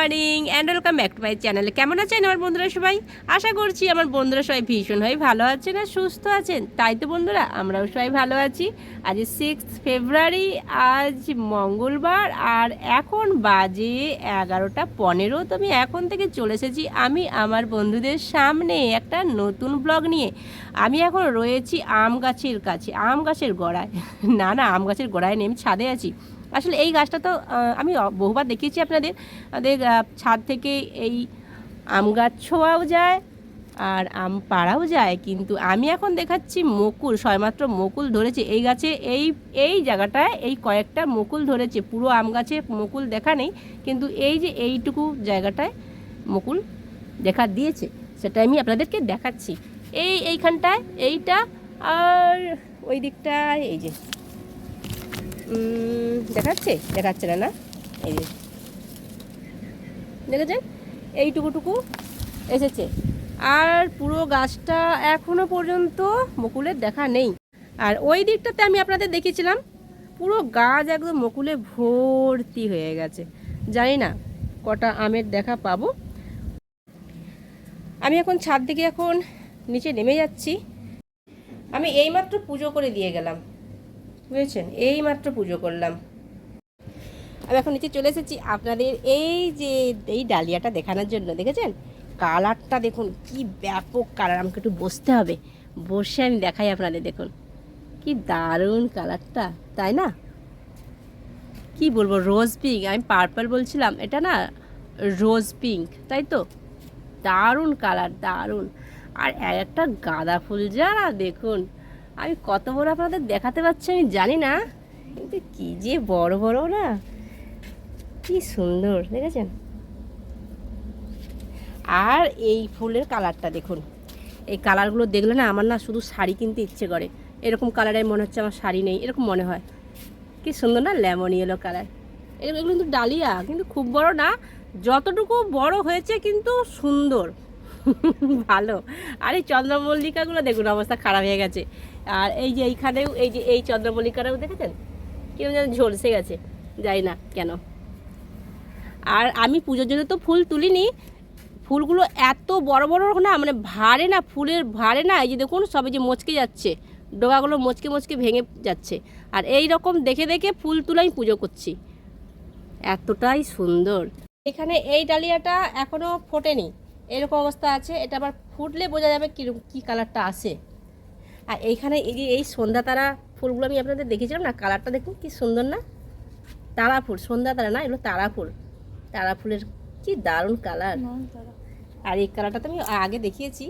Morning and welcome back to my চ্যানেলে কেমন আছেন আমার বন্ধুরা সবাই? আশা করছি আমার বন্ধুরা সবাই ভীষণভাবে ভালো আছেন আর সুস্থ আছেন। তাই তো বন্ধুরা, আমরাও সবাই ভালো আছি। আজ সিক্স ফেব্রুয়ারি আজ মঙ্গলবার, আর এখন বাজে এগারোটা পনেরো। তো আমি এখন থেকে চলে এসেছি আমি আমার বন্ধুদের সামনে একটা নতুন ব্লগ নিয়ে। আমি এখন রয়েছি আম গাছের কাছে, আম গাছের গোড়ায়। না না, আম গাছের গোড়ায় নেই, আমি ছাদে আছি। আসলে এই গাছটা তো আমি বহুবার দেখিয়েছি আপনাদের, আমাদের ছাদ থেকে এই আম গাছ ছোঁয়াও যায় আর আম পাড়াও যায়, কিন্তু আমি এখন দেখাচ্ছি মুকুল, সবেমাত্র মুকুল ধরেছে। এই গাছে এই এই জায়গাটায় এই কয়েকটা মুকুল ধরেছে, পুরো আম গাছে মুকুল দেখা নেই, কিন্তু এই যে এইটুকু জায়গাটায় মুকুল দেখা দিয়েছে সেটা আমি আপনাদেরকে দেখাচ্ছি। এই এইখানটায়, এইটা আর ওই দিকটায়, এই যে দেখাচ্ছে? দেখাচ্ছে না না? এই যে। দেখেছেন? এইটুকুটুকু এসেছে। আর পুরো গাছটা এখনও পর্যন্ত মুকুলের দেখা নেই। আর ওই দিকটাতে আমি আপনাদের দেখিয়েছিলাম, পুরো গাছ একদম মুকুলে ভর্তি হয়ে গেছে। জানি না কটা আমের দেখা পাবো। আমি এখন ছাদ থেকে এখন নিচে নেমে যাচ্ছি। আমি এইমাত্র পুজো করে দিয়ে গেলাম। বুঝেছেন? এই মাত্র পুজো করলাম। আমি এখন নিচে চলে এসেছি। আপনাদের এই যে, এই ডালিয়াটা দেখানোর জন্য, দেখেছেন? কালারটা দেখুন, কি ব্যাপক কালার। আমাকে একটু বসতে হবে। বসে আমি দেখাই আপনাদের, দেখুন। কি দারুণ কালারটা, তাই না? কি বলব রোজ পিঙ্ক আমি পার্পল বলছিলাম, এটা না রোজ পিঙ্ক তাই তো? দারুণ কালার, দারুণ। আর একটা গাঁদা ফুল যারা দেখুন। আমি কত বড় আপনাদের দেখাতে পারছি আমি জানি না, কিন্তু কি যে বড় বড় না কি সুন্দর, দেখেছেন? আর এই ফুলের কালারটা দেখুন। এই কালারগুলো দেখলে না আমার না শুধু শাড়ি কিনতে ইচ্ছে করে। এরকম কালারের মনে হচ্ছে আমার শাড়ি নেই, এরকম মনে হয়। কি সুন্দর না লেমন ইয়েলো কালার। এগুলো এগুলো কিন্তু ডালিয়া, কিন্তু খুব বড় না। যতটুকু বড় হয়েছে কিন্তু সুন্দর। ভালো। আর এই চন্দ্রমল্লিকাগুলো দেখুন, অবস্থা খারাপ হয়ে গেছে। আর এই যে এইখানেও, এই যে এই চন্দ্রমল্লিকাটাও দেখেছেন? কেউ যেন ঝলসে গেছে, যাই না কেন। আর আমি পুজোর জন্য তো ফুল তুলিনি। ফুলগুলো এত বড় বড় না মানে ভারে না, ফুলের ভারে না, এই যে দেখুন, সবে যে মচকে যাচ্ছে। ডোগাগুলো মচকে মচকে ভেঙে যাচ্ছে। আর এই রকম দেখে দেখে ফুল তুলে আমি পুজো করছি। এতটাই সুন্দর। এখানে এই ডালিয়াটা এখনও ফোটেনি। এরকম অবস্থা আছে এটা আবার ফুটলে বোঝা যাবে কীরকম কী কালারটা আসে আর এইখানে এই যে এই সন্ধ্যা তারা ফুলগুলো আমি আপনাদের দেখেছিলাম না কালারটা দেখুন কি সুন্দর না? তারা ফুল সন্ধ্যা তারা না এগুলো তারা ফুল। তারা ফুলের কি দারুণ কালার। আর এই কালারটা তো আমি আগে দেখিয়েছি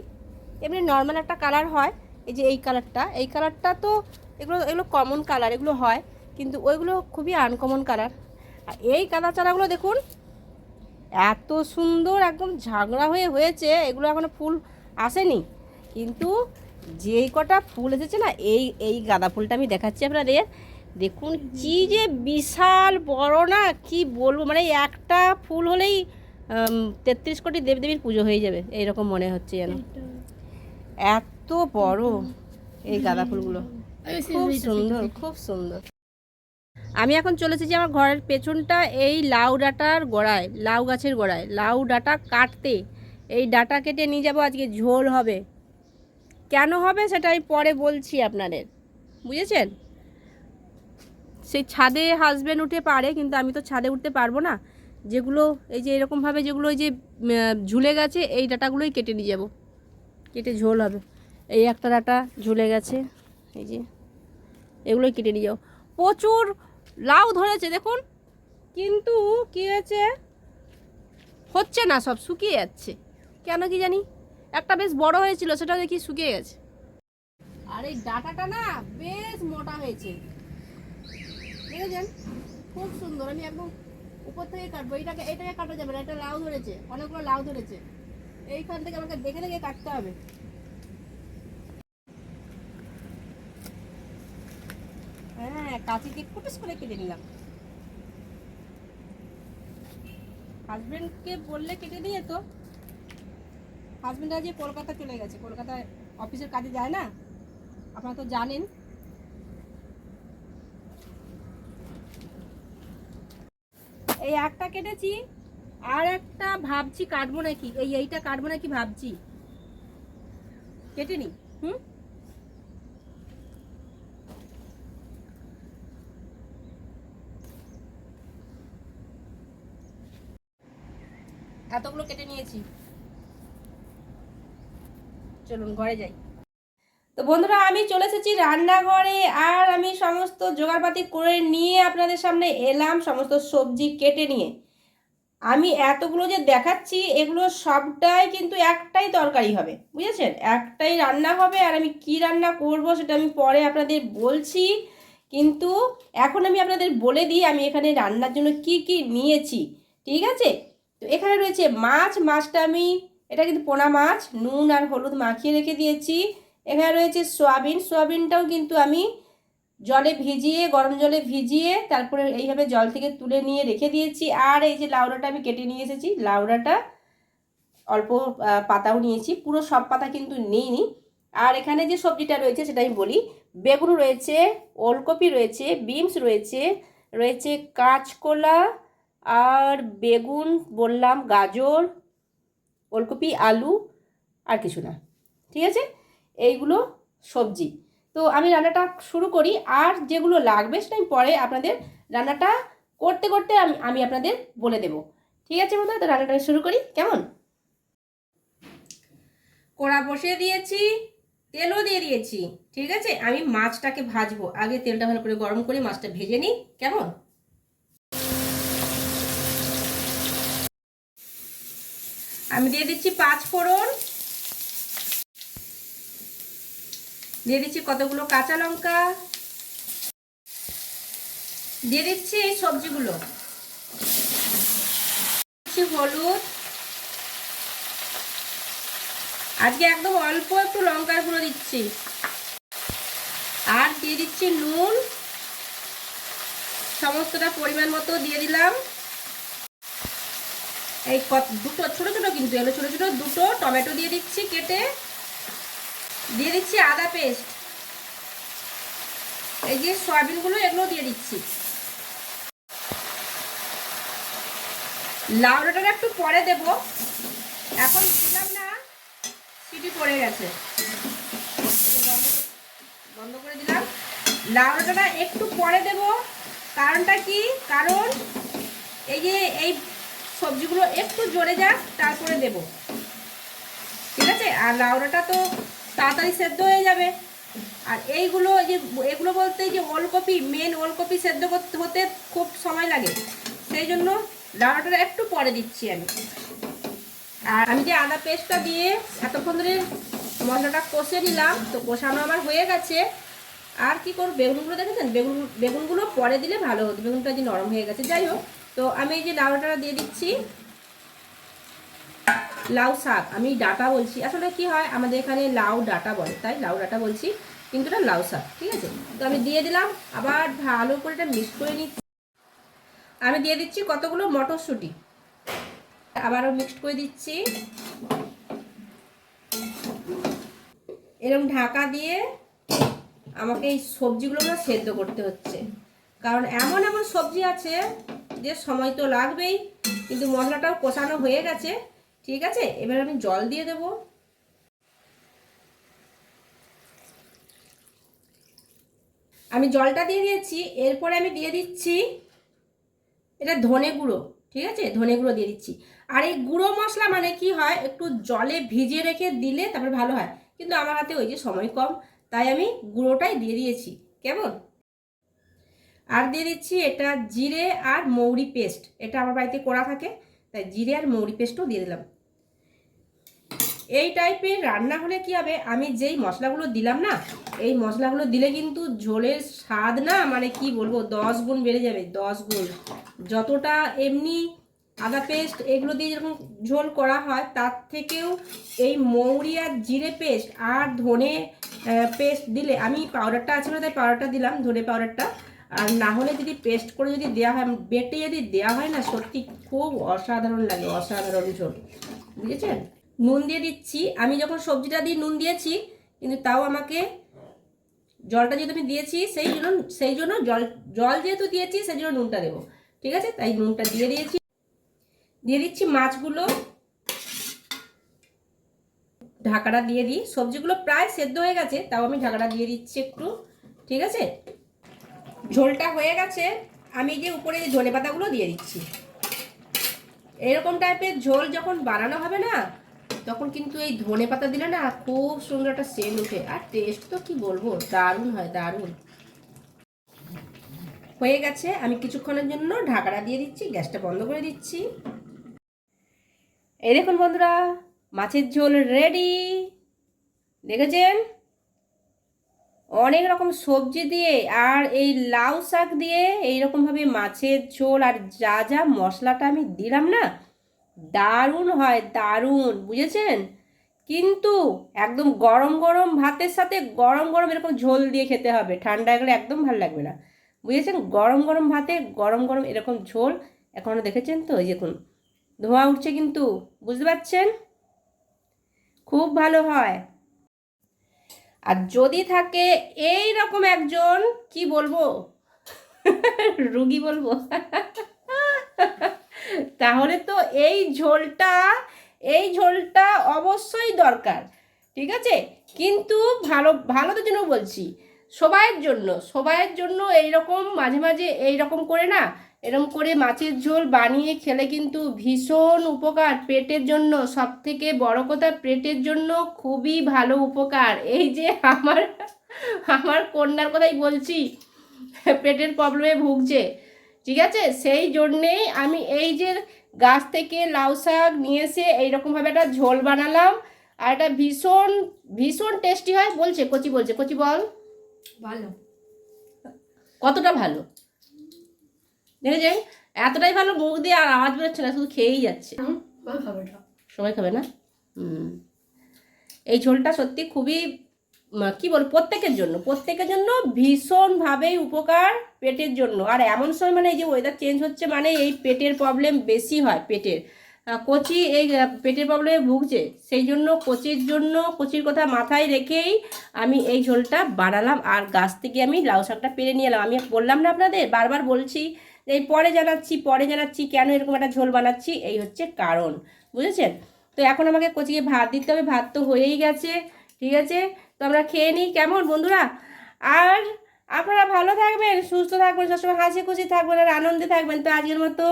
এমনি নর্মাল একটা কালার হয় এই যে এই কালারটা। এই কালারটা তো এগুলো এগুলো কমন কালার এগুলো হয় কিন্তু ওইগুলো খুবই আনকমন কালার। আর এই কাদা চারাগুলো দেখুন এত সুন্দর একদম ঝাগড়া হয়ে হয়েছে এগুলো এখনও ফুল আসেনি। কিন্তু যেই কটা ফুল এসেছে না এই এই গাঁদা ফুলটা আমি দেখাচ্ছি আপনাদের। দেখুন কি যে বিশাল বড় না কি বলব মানে একটা ফুল হলেই তেত্রিশ কোটি দেবদেবীর পুজো হয়ে যাবে এইরকম মনে হচ্ছে যেন। এত বড় এই গাঁদা ফুলগুলো। খুব সুন্দর খুব সুন্দর। আমি এখন চলে এসেছি আমার ঘরের পেছনটা এই লাউ ডাঁটার গোড়ায়, লাউ গাছের গোড়ায়। লাউ ডাঁটা কাটতে এই ডাঁটা কেটে নিয়ে যাব, আজকে ঝোল হবে। কেন হবে সেটা আমি পরে বলছি আপনাদের। বুঝেছেন? সেই ছাদে হাজবেন্ড উঠে পারে, কিন্তু আমি তো ছাদে উঠতে পারব না। যেগুলো, এই যে এরকমভাবে যেগুলো ওই যে ঝুলে গেছে, এই ডাটাগুলোই কেটে নিয়ে যাব। কেটে ঝোল হবে। এই একটা ডাটা ঝুলে গেছে, এই যে, এগুলোই কেটে নিয়ে যাও প্রচুর লাউ ধরেছে, দেখুন। কিন্তু কি হয়েছে? হচ্ছে না, সব শুকিয়ে যাচ্ছে। কেন কি জানি? একটা বেশ বড় হয়েছিল সেটা দেখি শুকিয়ে গেছে। আর এই ডাটাটা না বেশ মোটা হয়েছে। দেখেছেন? খুব সুন্দর। আমি একদম উপর থেকে কাটবো। এইটাকে এটাকে কাটা যাবে না। এটা লাউ ধরেছে। অনেকগুলো লাউ ধরেছে। এইখান থেকে আমাকে দেখে দেখে কাটতে হবে। হ্যাঁ কাঁচি দিয়ে করে কেটে নিলাম। হাজবেন্ডকে বললে কেটে দিয়ে তো। হাজবেন্ড আজ কলকাতা চলে গেছে কলকাতায় অফিসের কাজে যায় না? আপনারা তো জানেন। এই একটা কেটেছি, আর একটা ভাবছি কাটবো নাকি, এই এইটা কাটবো নাকি ভাবছি। কেটে নি হুম? এতগুলো কেটে নিয়েছি। চলুন, ঘরে যাই। তো বন্ধুরা, আমি চলে এসেছি রান্নাঘরে আর আমি সমস্ত জোগাড়পাতি করে নিয়ে আপনাদের সামনে এলাম সমস্ত সবজি কেটে নিয়ে। আমি এতগুলো যে দেখাচ্ছি, এগুলো সবটাই কিন্তু একটাই তরকারি হবে, বুঝেছেন? একটাই রান্না হবে আর আমি কি রান্না করব সেটা আমি পরে আপনাদের বলছি। কিন্তু এখন আমি আপনাদের বলে দিই, আমি এখানে রান্নার জন্য কি কি নিয়েছি, ঠিক আছে? তো এখানে রয়েছে মাছ, মাছটা আমি, এটা কিন্তু পোনা মাছ, নুন আর হলুদ মাখিয়ে রেখে দিয়েছি। এখানে রয়েছে সোয়াবিন, সোয়াবিনটাও কিন্তু আমি জলে ভিজিয়ে, গরম জলে ভিজিয়ে তারপরে এইভাবে জল থেকে তুলে নিয়ে রেখে দিয়েছি। আর এই যে লাউড়াটা আমি কেটে নিয়ে এসেছি, লাউড়াটা অল্প পাতাও নিয়েছি, পুরো সব পাতা কিন্তু নিইনি। আর এখানে যে সবজিটা রয়েছে সেটা আমি বলি, বেগুন রয়েছে, ওলকপি রয়েছে, বিনস রয়েছে রয়েছে কাঁচকলা আর বেগুন বললাম, গাজর, ওলকপি, আলু আর কিছু না। ঠিক আছে? এইগুলো সবজি। তো আমি রান্নাটা শুরু করি। আর যেগুলো লাগবে সেটা আমি পরে আপনাদের রান্নাটা করতে করতে আমি আমি আপনাদের বলে দেব। ঠিক আছে বন্ধুরা? তো রান্নাটা আমি শুরু করি। কেমন? কড়া বসিয়ে দিয়েছি, তেলও দিয়ে দিয়েছি। ঠিক আছে? আমি মাছটাকে ভাজবো। আগে তেলটা ভালো করে গরম করে মাছটা ভেজে নিই। কেমন? আমি দিয়ে দিচ্ছি পাঁচ ফোড়ন। দিয়ে দিচ্ছি কতগুলো কাঁচা লঙ্কা। দিয়ে দিচ্ছি এই সবজিগুলো। দিচ্ছি হলুদ। আজকে একদম অল্প একটু লঙ্কার গুঁড়ো দিচ্ছি। আর দিয়ে দিচ্ছি নুন। সমস্তটা পরিমাণ মতো দিয়ে দিলাম। এই দুটো, ছোটো ছোটো কিন্তু এগুলো ছোটো ছোটো, দুটো টমেটো দিয়ে দিচ্ছি কেটে। দিয়ে দিচ্ছি আদা পেস্ট। এই যে সয়াবিনগুলো এগুলো দিয়ে দিচ্ছি। লাউডাটা একটু পরে দেব। এখন দিলাম না, সিটি পড়ে গেছে। বন্ধ করে দিলাম। লাউডাটা একটু পরে দেব। কারণটা কি? কারণ এই যে এই সবজিগুলো একটু জোরে যাক, তারপরে দেব। ঠিক আছে? আর লাউড়াটা তো তাড়াতাড়ি সেদ্ধ হয়ে যাবে। আর এইগুলো যে, এগুলো বলতে যে ওলকপি মেন ওলকপি সেদ্ধ করতে, হতে খুব সময় লাগে। সেই জন্য লাউড়াটা একটু পরে দিচ্ছি আমি। আর আমি যে আদা পেস্টটা দিয়ে এতক্ষণ ধরে মশলাটা কষে নিলাম, তো কষানো আমার হয়ে গেছে। আর কি করব? বেগুনগুলো দেখেছেন? বেগুন, বেগুনগুলো পরে দিলে ভালো হতো। বেগুনটা যে নরম হয়ে গেছে। যাই হোক তো আমি এই যে লাউটা দিয়ে দিচ্ছি। লাউ শাক, আমি ডাটা বলছি। আসলে কি হয়, আমাদের এখানে লাউ ডাটা বলে, তাই লাউ ডাটা বলছি, কিন্তু এটা লাউ শাক, ঠিক আছে? তো আমি দিয়ে দিলাম, আবার ভালো করে এটা মিক্স করে নিচ্ছি। আমি দিয়ে দিচ্ছি কতগুলো মটরশুঁটি, আবারও মিক্সড করে দিচ্ছি। এরকম ঢাকা দিয়ে আমাকে এই সবজিগুলো সেদ্ধ করতে হচ্ছে। কারণ এমন এমন সবজি আছে যে সময় তো লাগবেই, কিন্তু মশলাটাও কষানো হয়ে গেছে, ঠিক আছে? এবার আমি জল দিয়ে দেব। আমি জলটা দিয়ে দিয়েছি, এরপরে আমি দিয়ে দিচ্ছি এটা ধনে গুঁড়ো, ঠিক আছে? ধনে গুঁড়ো দিয়ে দিচ্ছি। আর এই গুঁড়ো মশলা মানে কি হয়? একটু জলে ভিজিয়ে রেখে দিলে তারপরে ভালো হয়। কিন্তু আমার হাতে ওই যে সময় কম, তাই আমি গুঁড়োটাই দিয়ে দিয়েছি। কেমন? আর দিয়ে দিচ্ছি এটা জিরে আর মৌরি পেস্ট। এটা আমার বাড়িতে করা থাকে, তাই জিরে আর মৌরি পেস্টও দিয়ে দিলাম। এই টাইপের রান্না হলে কি হবে? আমি যেই মশলাগুলো দিলাম না, এই মশলাগুলো দিলে কিন্তু ঝোলের স্বাদ না মানে কি বলব, দশ গুণ বেড়ে যাবে, দশ গুণ। যতটা এমনি আদা পেস্ট এগুলো দিয়ে যেরকম ঝোল করা হয়, তার থেকেও এই মৌরি আর জিরে পেস্ট আর ধনে পেস্ট দিলে, আমি পাউডারটা আছে না, তাই পাউডারটা দিলাম, ধনে পাউডারটা আর না হলে যদি পেস্ট করে যদি দেওয়া হয়, বেটে যদি দেওয়া হয় না, সত্যি খুব অসাধারণ লাগে, অসাধারণ ঝোল। বুঝেছেন? নুন দিয়ে দিচ্ছি। আমি যখন সবজিটা দিয়ে নুন দিয়েছি, কিন্তু তাও আমাকে জলটা যেহেতু আমি দিয়েছি, সেই জন্য সেই জন্য জল জল যেহেতু দিয়েছি, সেই জন্য নুনটা দেবো। ঠিক আছে? তাই নুনটা দিয়ে দিয়েছি। দিয়ে দিচ্ছি মাছগুলো। ঢাকাটা দিয়ে দিই। সবজিগুলো প্রায় সেদ্ধ হয়ে গেছে, তাও আমি ঢাকাটা দিয়ে দিচ্ছি একটু। ঠিক আছে? ঝোলটা হয়ে গেছে, আমি যে উপরে যে ধনে পাতাগুলো দিয়ে দিচ্ছি। এরকম টাইপের ঝোল যখন বানানো হবে না, তখন কিন্তু এই ধনে পাতা দিলে না খুব সুন্দর একটা সেন্ট উঠে আর টেস্ট তো কি বলব, দারুণ হয়, দারুণ। হয়ে গেছে, আমি কিছুক্ষণের জন্য ঢাকাটা দিয়ে দিচ্ছি, গ্যাসটা বন্ধ করে দিচ্ছি। এই দেখুন বন্ধুরা, মাছের ঝোল রেডি দেখেছেন? অনেক রকম সবজি দিয়ে আর এই লাউ শাক দিয়ে এইরকমভাবে মাছের ঝোল আর যা যা মশলাটা আমি দিলাম না, দারুণ হয়, দারুণ, বুঝেছেন? কিন্তু একদম গরম গরম ভাতের সাথে গরম গরম এরকম ঝোল দিয়ে খেতে হবে, ঠান্ডা গেলে একদম ভালো লাগবে না। বুঝেছেন? গরম গরম ভাতে গরম গরম এরকম ঝোল এখনও দেখেছেন তো? ওই দেখুন, ধোঁয়া উঠছে কিন্তু, বুঝতে পারছেন? খুব ভালো হয়। আর যদি থাকে এই রকম একজন, কি বলব? রুগী বলব। তাহলে তো এই ঝোলটা এই ঝোলটা অবশ্যই দরকার, ঠিক আছে? কিন্তু ভালো ভালো ভালোদের জন্য বলছি, সবাইয়ের জন্য সবাইয়ের জন্য এইরকম মাঝে মাঝে এইরকম করে না এরকম করে মাছের ঝোল বানিয়ে খেলে কিন্তু ভীষণ উপকার পেটের জন্য। সব থেকে বড় কথা পেটের জন্য খুবই ভালো উপকার। এই যে আমার আমার কন্যার কথাই বলছি পেটের প্রবলেমে ভুগছে। ঠিক আছে? সেই জন্যেই আমি এই যে গাছ থেকে লাউ শাক নিয়ে এসে এইরকমভাবে একটা ঝোল বানালাম। আর এটা ভীষণ ভীষণ টেস্টি হয়। বলছে কচি বলছে। কচি বল। ভালো। কতটা ভালো? দেখেছেন এতটাই ভালো মুখ দিয়ে আর আওয়াজ বেরোচ্ছে না শুধু খেয়েই যাচ্ছে। সবাই খাবে না? হুম। এই ঝোলটা সত্যি খুবই কি বল প্রত্যেকের জন্য প্রত্যেকের জন্য ভীষণভাবেই উপকার পেটের জন্য। আর এমন সময় মানে এই যে ওয়েদার চেঞ্জ হচ্ছে মানে এই পেটের প্রবলেম বেশি হয় পেটের। কচি এই পেটের প্রবলেমে ভুগছে সেই জন্য কচির জন্য কচির কথা মাথায় রেখেই আমি এই ঝোলটা বানালাম। আর গাছ থেকে আমি লাউ শাকটা পেরে নিয়ে এলাম। আমি বললাম না আপনাদের বারবার বলছি এই পরে জানাচ্ছি পরে জানাচ্ছি, কেন এরকম একটা ঝোল বানাচ্ছি, এই হচ্ছে কারণ। বুঝেছেন? তো এখন আমাকে কচিকে ভাত দিতে হবে, ভাত তো হয়েই গেছে, ঠিক আছে? তো আমরা খেয়ে নিই, কেমন বন্ধুরা? আর আপনারা ভালো থাকবেন, সুস্থ থাকবেন, সবসময় হাসি খুশি থাকবেন আর আনন্দে থাকবেন। তো আজকের মতো,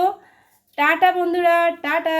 টাটা বন্ধুরা, টাটা!